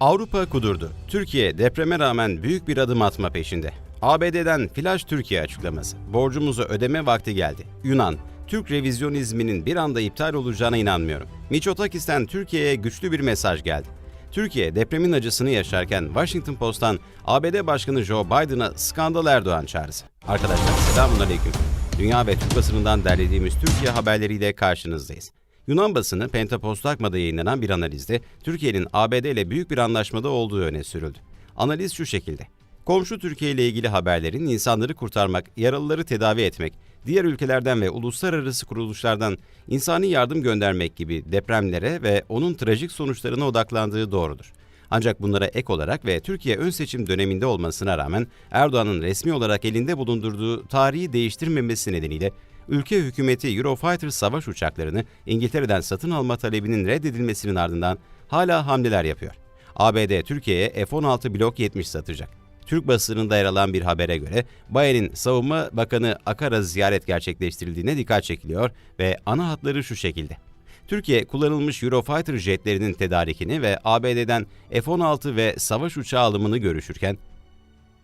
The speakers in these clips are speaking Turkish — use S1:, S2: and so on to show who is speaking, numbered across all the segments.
S1: Avrupa kudurdu. Türkiye depreme rağmen büyük bir adım atma peşinde. ABD'den flash Türkiye açıklaması. Borcumuzu ödeme vakti geldi. Yunan, Türk revizyonizminin bir anda iptal olacağına inanmıyorum. Miçotakis'ten Türkiye'ye güçlü bir mesaj geldi. Türkiye depremin acısını yaşarken Washington Post'tan ABD Başkanı Joe Biden'a skandal Erdoğan çağrısı. Arkadaşlar selamünaleyküm. Dünya ve Türk basınından derlediğimiz Türkiye haberleriyle karşınızdayız. Yunan basını Pentapostagma'da yayınlanan bir analizde Türkiye'nin ABD ile büyük bir anlaşmada olduğu öne sürüldü. Analiz şu şekilde. Komşu Türkiye ile ilgili haberlerin insanları kurtarmak, yaralıları tedavi etmek, diğer ülkelerden ve uluslararası kuruluşlardan insani yardım göndermek gibi depremlere ve onun trajik sonuçlarına odaklandığı doğrudur. Ancak bunlara ek olarak ve Türkiye ön seçim döneminde olmasına rağmen Erdoğan'ın resmi olarak elinde bulundurduğu tarihi değiştirmemesi nedeniyle ülke hükümeti Eurofighter savaş uçaklarını İngiltere'den satın alma talebinin reddedilmesinin ardından hala hamleler yapıyor. ABD Türkiye'ye F-16 Blok 70 satacak. Türk basınında yer alan bir habere göre Bayer'in Savunma Bakanı Akar'a ziyaret gerçekleştirildiğine dikkat çekiliyor ve ana hatları şu şekilde. Türkiye kullanılmış Eurofighter jetlerinin tedarikini ve ABD'den F-16 ve savaş uçağı alımını görüşürken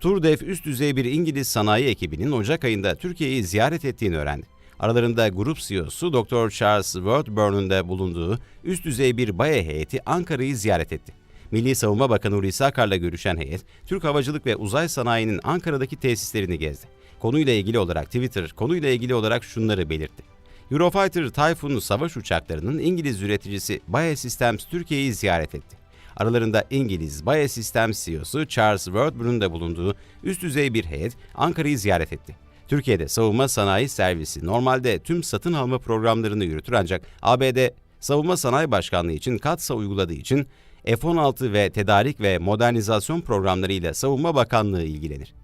S1: Turdef üst düzey bir İngiliz sanayi ekibinin Ocak ayında Türkiye'yi ziyaret ettiğini öğrendi. Aralarında grup CEO'su Dr. Charles Worthburn'un da bulunduğu üst düzey bir BAE heyeti Ankara'yı ziyaret etti. Milli Savunma Bakanı Hulusi Akar'la görüşen heyet, Türk Havacılık ve Uzay Sanayi'nin Ankara'daki tesislerini gezdi. Konuyla ilgili olarak Twitter, konuyla ilgili olarak şunları belirtti. Eurofighter Typhoon savaş uçaklarının İngiliz üreticisi BAE Systems Türkiye'yi ziyaret etti. Aralarında İngiliz BAE Systems CEO'su Charles Worthburn'un da bulunduğu üst düzey bir heyet Ankara'yı ziyaret etti. Türkiye'de savunma sanayi servisi normalde tüm satın alma programlarını yürütür ancak ABD Savunma Sanayi Başkanlığı için katsa uyguladığı için F-16 ve tedarik ve modernizasyon programlarıyla Savunma Bakanlığı ilgilenir.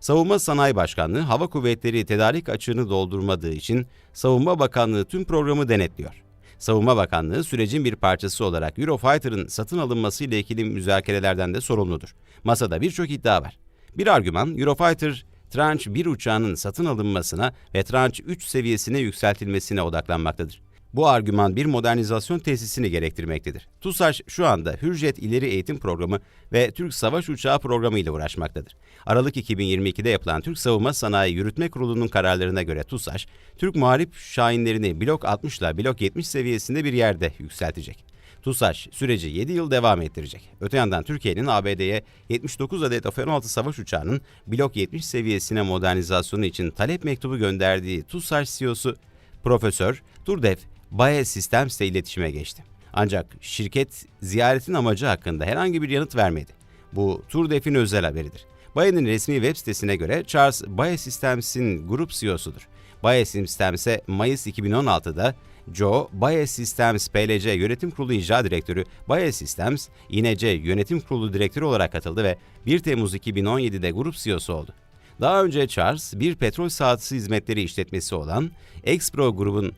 S1: Savunma Sanayi Başkanlığı Hava Kuvvetleri tedarik açığını doldurmadığı için Savunma Bakanlığı tüm programı denetliyor. Savunma Bakanlığı sürecin bir parçası olarak Eurofighter'ın satın alınması ile ilgili müzakerelerden de sorumludur. Masada birçok iddia var. Bir argüman Eurofighter Tranche 1 uçağının satın alınmasına ve Tranche 3 seviyesine yükseltilmesine odaklanmaktadır. Bu argüman bir modernizasyon tesisini gerektirmektedir. TUSAŞ şu anda Hürjet İleri Eğitim Programı ve Türk Savaş Uçağı Programı ile uğraşmaktadır. Aralık 2022'de yapılan Türk Savunma Sanayi Yürütme Kurulu'nun kararlarına göre TUSAŞ, Türk Muharip Şahinlerini Blok 60 ile Blok 70 seviyesinde bir yerde yükseltecek. TUSAŞ süreci 7 yıl devam ettirecek. Öte yandan Türkiye'nin ABD'ye 79 adet F-16 savaş uçağının Blok 70 seviyesine modernizasyonu için talep mektubu gönderdiği TUSAŞ CEO'su Profesör Turdef Baye Systems ile iletişime geçti. Ancak şirket ziyaretin amacı hakkında herhangi bir yanıt vermedi. Bu Turdef'in özel haberidir. Baye'nin resmi web sitesine göre Charles Baye Systems'in grup CEO'sudur. Baye Systems'e Mayıs 2016'da Joe Baye Systems PLC Yönetim Kurulu İcra Direktörü Baye Systems, İNC Yönetim Kurulu Direktörü olarak katıldı ve 1 Temmuz 2017'de grup CEO'su oldu. Daha önce Charles, bir petrol saati hizmetleri işletmesi olan Expro grubun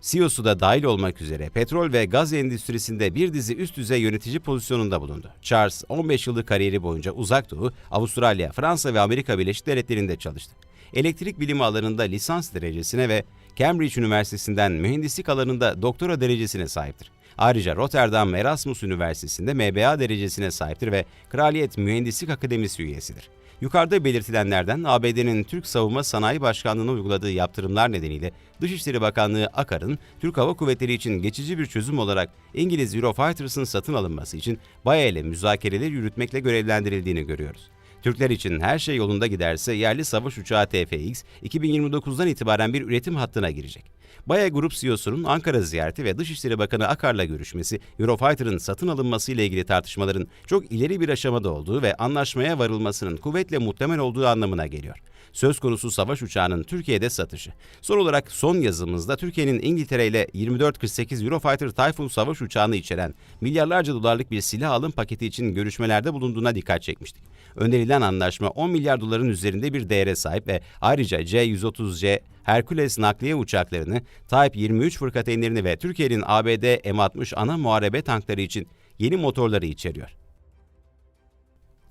S1: CEO'su da dahil olmak üzere petrol ve gaz endüstrisinde bir dizi üst düzey yönetici pozisyonunda bulundu. Charles 15 yıllık kariyeri boyunca Uzak Doğu, Avustralya, Fransa ve Amerika Birleşik Devletleri'nde çalıştı. Elektrik bilimi alanında lisans derecesine ve Cambridge Üniversitesi'nden mühendislik alanında doktora derecesine sahiptir. Ayrıca Rotterdam Erasmus Üniversitesi'nde MBA derecesine sahiptir ve Kraliyet Mühendislik Akademisi üyesidir. Yukarıda belirtilenlerden ABD'nin Türk Savunma Sanayi Başkanlığı'na uyguladığı yaptırımlar nedeniyle Dışişleri Bakanlığı Akar'ın Türk Hava Kuvvetleri için geçici bir çözüm olarak İngiliz Eurofighters'ın satın alınması için Baye ile müzakereler yürütmekle görevlendirildiğini görüyoruz. Türkler için her şey yolunda giderse yerli savaş uçağı TFX 2029'dan itibaren bir üretim hattına girecek. Baye Grup CEO'sunun Ankara ziyareti ve Dışişleri Bakanı Akar'la görüşmesi, Eurofighter'ın satın alınması ile ilgili tartışmaların çok ileri bir aşamada olduğu ve anlaşmaya varılmasının kuvvetle muhtemel olduğu anlamına geliyor. Söz konusu savaş uçağının Türkiye'de satışı. Son olarak son yazımızda Türkiye'nin İngiltere ile 2448 Eurofighter Typhoon savaş uçağını içeren milyarlarca dolarlık bir silah alım paketi için görüşmelerde bulunduğuna dikkat çekmiştik. Önerilen anlaşma 10 milyar doların üzerinde bir değere sahip ve ayrıca C-130C Hercules nakliye uçaklarını, Type 23 fırkateynlerini ve Türkiye'nin ABD M60 ana muharebe tankları için yeni motorları içeriyor.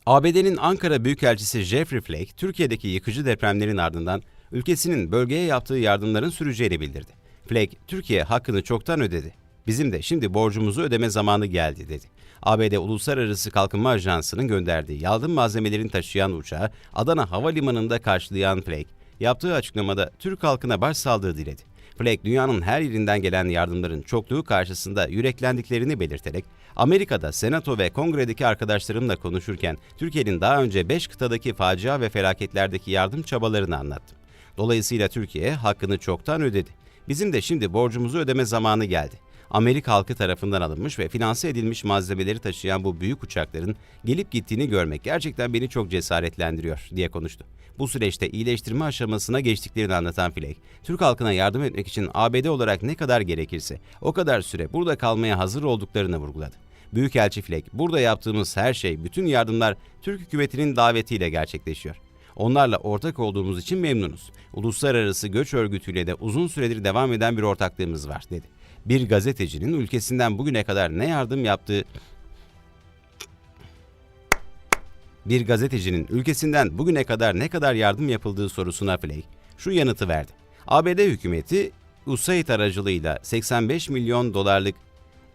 S1: ABD'nin Ankara Büyükelçisi Jeffrey Flake, Türkiye'deki yıkıcı depremlerin ardından ülkesinin bölgeye yaptığı yardımların süreceğini bildirdi. Flake, Türkiye hakkını çoktan ödedi. Bizim de şimdi borcumuzu ödeme zamanı geldi dedi. ABD Uluslararası Kalkınma Ajansı'nın gönderdiği yardım malzemelerini taşıyan uçağı Adana Havalimanı'nda karşılayan Flake, yaptığı açıklamada Türk halkına başsağlığı diledi. Flake, dünyanın her yerinden gelen yardımların çokluğu karşısında yüreklendiklerini belirterek, Amerika'da Senato ve Kongre'deki arkadaşlarımla konuşurken Türkiye'nin daha önce 5 kıtadaki facia ve felaketlerdeki yardım çabalarını anlattım. Dolayısıyla Türkiye hakkını çoktan ödedi. Bizim de şimdi borcumuzu ödeme zamanı geldi. Amerika halkı tarafından alınmış ve finanse edilmiş malzemeleri taşıyan bu büyük uçakların gelip gittiğini görmek gerçekten beni çok cesaretlendiriyor diye konuştu. Bu süreçte iyileştirme aşamasına geçtiklerini anlatan Flake, Türk halkına yardım etmek için ABD olarak ne kadar gerekirse o kadar süre burada kalmaya hazır olduklarını vurguladı. Büyükelçi Flake, burada yaptığımız her şey, bütün yardımlar Türk hükümetinin davetiyle gerçekleşiyor. Onlarla ortak olduğumuz için memnunuz. Uluslararası Göç Örgütü'yle de uzun süredir devam eden bir ortaklığımız var, dedi. Bir gazetecinin ülkesinden bugüne kadar ne yardım yaptığı bir gazetecinin ülkesinden bugüne kadar ne kadar yardım yapıldığı sorusuna Flake şu yanıtı verdi. ABD hükümeti USAID aracılığıyla 85 milyon dolarlık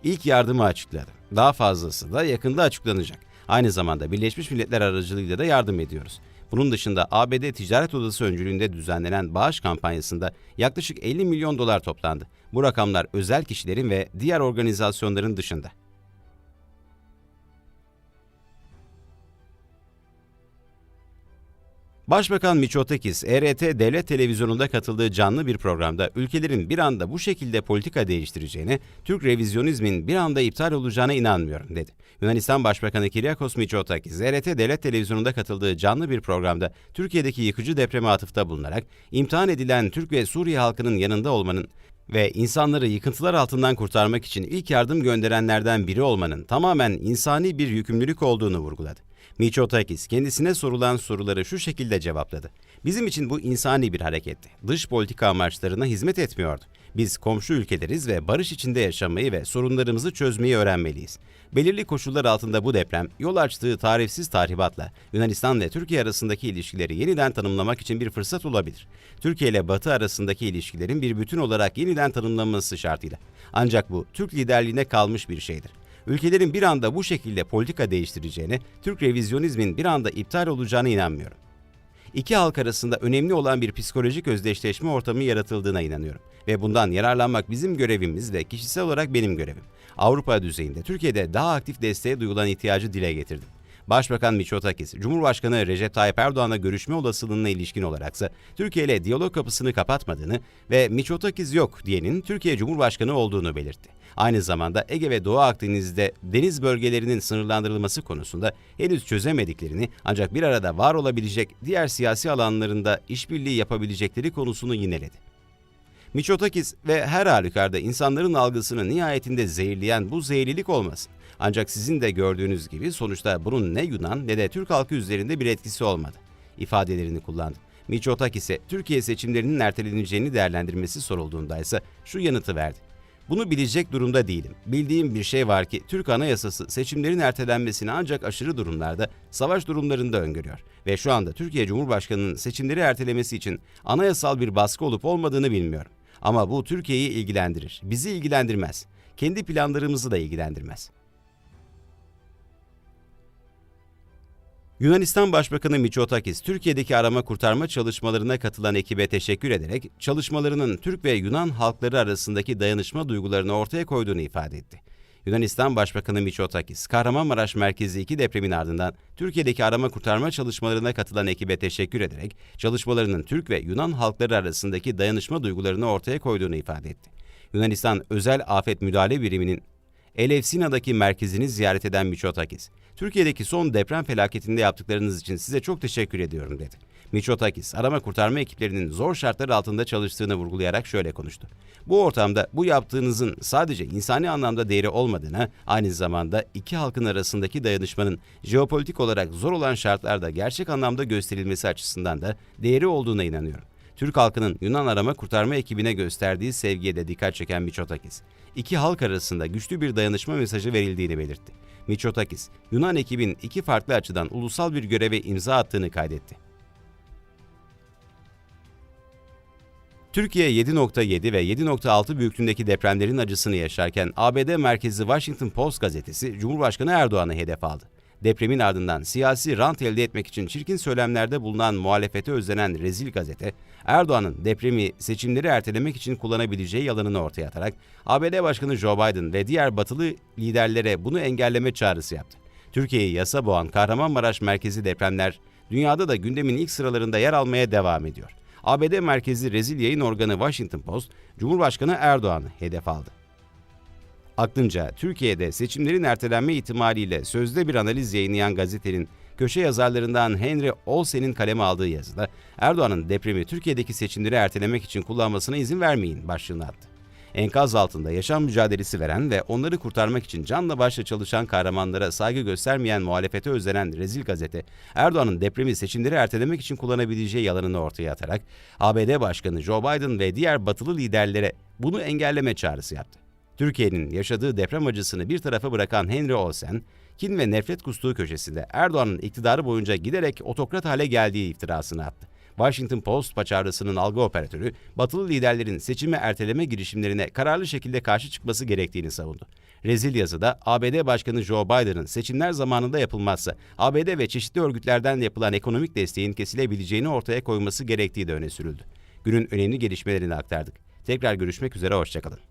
S1: ilk yardımı açıkladı. Daha fazlası da yakında açıklanacak. Aynı zamanda Birleşmiş Milletler aracılığıyla da yardım ediyoruz. Bunun dışında ABD Ticaret Odası öncülüğünde düzenlenen bağış kampanyasında yaklaşık 50 milyon dolar toplandı. Bu rakamlar özel kişilerin ve diğer organizasyonların dışında. Başbakan Miçotakis, ERT Devlet Televizyonu'nda katıldığı canlı bir programda ülkelerin bir anda bu şekilde politika değiştireceğine, Türk revizyonizmin bir anda iptal olacağına inanmıyorum dedi. Yunanistan Başbakanı Kyriakos Mitsotakis, ERT Devlet Televizyonu'nda katıldığı canlı bir programda Türkiye'deki yıkıcı depreme atıfta bulunarak, imtihan edilen Türk ve Suriye halkının yanında olmanın ve insanları yıkıntılar altından kurtarmak için ilk yardım gönderenlerden biri olmanın tamamen insani bir yükümlülük olduğunu vurguladı. Miçotakis kendisine sorulan soruları şu şekilde cevapladı. Bizim için bu insani bir hareketti. Dış politika amaçlarına hizmet etmiyordu. Biz komşu ülkeleriz ve barış içinde yaşamayı ve sorunlarımızı çözmeyi öğrenmeliyiz. Belirli koşullar altında bu deprem yol açtığı tarifsiz tahribatla Yunanistan ve Türkiye arasındaki ilişkileri yeniden tanımlamak için bir fırsat olabilir. Türkiye ile Batı arasındaki ilişkilerin bir bütün olarak yeniden tanımlanması şartıyla. Ancak bu Türk liderliğine kalmış bir şeydir ülkelerin bir anda bu şekilde politika değiştireceğine, Türk revizyonizmin bir anda iptal olacağına inanmıyorum. İki halk arasında önemli olan bir psikolojik özdeşleşme ortamı yaratıldığına inanıyorum. Ve bundan yararlanmak bizim görevimiz ve kişisel olarak benim görevim. Avrupa düzeyinde Türkiye'de daha aktif desteğe duyulan ihtiyacı dile getirdim. Başbakan Miçotakis, Cumhurbaşkanı Recep Tayyip Erdoğan'la görüşme olasılığına ilişkin olaraksa Türkiye ile diyalog kapısını kapatmadığını ve Miçotakis yok diyenin Türkiye Cumhurbaşkanı olduğunu belirtti. Aynı zamanda Ege ve Doğu Akdeniz'de deniz bölgelerinin sınırlandırılması konusunda henüz çözemediklerini ancak bir arada var olabilecek diğer siyasi alanlarında işbirliği yapabilecekleri konusunu yineledi. Miçotakis ve her halükarda insanların algısını nihayetinde zehirleyen bu zehirlilik olmasın. Ancak sizin de gördüğünüz gibi sonuçta bunun ne Yunan ne de Türk halkı üzerinde bir etkisi olmadı. ifadelerini kullandı. Miçotakis'e Türkiye seçimlerinin erteleneceğini değerlendirmesi sorulduğunda ise şu yanıtı verdi. Bunu bilecek durumda değilim. Bildiğim bir şey var ki Türk Anayasası seçimlerin ertelenmesini ancak aşırı durumlarda, savaş durumlarında öngörüyor. Ve şu anda Türkiye Cumhurbaşkanı'nın seçimleri ertelemesi için anayasal bir baskı olup olmadığını bilmiyorum. Ama bu Türkiye'yi ilgilendirir. Bizi ilgilendirmez. Kendi planlarımızı da ilgilendirmez. Yunanistan Başbakanı Mitsotakis, Türkiye'deki arama kurtarma çalışmalarına katılan ekibe teşekkür ederek çalışmalarının Türk ve Yunan halkları arasındaki dayanışma duygularını ortaya koyduğunu ifade etti. Yunanistan Başbakanı Mitsotakis, Kahramanmaraş merkezi iki depremin ardından Türkiye'deki arama kurtarma çalışmalarına katılan ekibe teşekkür ederek çalışmalarının Türk ve Yunan halkları arasındaki dayanışma duygularını ortaya koyduğunu ifade etti. Yunanistan Özel Afet Müdahale Biriminin Elefsina'daki merkezini ziyaret eden Miçotakis, Türkiye'deki son deprem felaketinde yaptıklarınız için size çok teşekkür ediyorum dedi. Miçotakis, arama kurtarma ekiplerinin zor şartlar altında çalıştığını vurgulayarak şöyle konuştu. Bu ortamda bu yaptığınızın sadece insani anlamda değeri olmadığına, aynı zamanda iki halkın arasındaki dayanışmanın jeopolitik olarak zor olan şartlarda gerçek anlamda gösterilmesi açısından da değeri olduğuna inanıyorum. Türk halkının Yunan arama kurtarma ekibine gösterdiği sevgiye de dikkat çeken Miçotakis, iki halk arasında güçlü bir dayanışma mesajı verildiğini belirtti. Miçotakis, Yunan ekibin iki farklı açıdan ulusal bir göreve imza attığını kaydetti. Türkiye 7.7 ve 7.6 büyüklüğündeki depremlerin acısını yaşarken ABD merkezli Washington Post gazetesi Cumhurbaşkanı Erdoğan'ı hedef aldı. Depremin ardından siyasi rant elde etmek için çirkin söylemlerde bulunan muhalefete özlenen rezil gazete, Erdoğan'ın depremi seçimleri ertelemek için kullanabileceği yalanını ortaya atarak ABD Başkanı Joe Biden ve diğer batılı liderlere bunu engelleme çağrısı yaptı. Türkiye'yi yasa boğan Kahramanmaraş merkezi depremler dünyada da gündemin ilk sıralarında yer almaya devam ediyor. ABD merkezi rezil yayın organı Washington Post, Cumhurbaşkanı Erdoğan'ı hedef aldı. Aklınca Türkiye'de seçimlerin ertelenme ihtimaliyle sözde bir analiz yayınlayan gazetenin köşe yazarlarından Henry Olsen'in kaleme aldığı yazıda Erdoğan'ın depremi Türkiye'deki seçimleri ertelemek için kullanmasına izin vermeyin başlığını attı. Enkaz altında yaşam mücadelesi veren ve onları kurtarmak için canla başla çalışan kahramanlara saygı göstermeyen muhalefete özlenen rezil gazete, Erdoğan'ın depremi seçimleri ertelemek için kullanabileceği yalanını ortaya atarak ABD Başkanı Joe Biden ve diğer batılı liderlere bunu engelleme çağrısı yaptı. Türkiye'nin yaşadığı deprem acısını bir tarafa bırakan Henry Olsen, kin ve nefret kustuğu köşesinde Erdoğan'ın iktidarı boyunca giderek otokrat hale geldiği iftirasını attı. Washington Post paçavrasının algı operatörü, batılı liderlerin seçimi erteleme girişimlerine kararlı şekilde karşı çıkması gerektiğini savundu. Rezil yazıda ABD Başkanı Joe Biden'ın seçimler zamanında yapılmazsa ABD ve çeşitli örgütlerden yapılan ekonomik desteğin kesilebileceğini ortaya koyması gerektiği de öne sürüldü. Günün önemli gelişmelerini aktardık. Tekrar görüşmek üzere, hoşçakalın.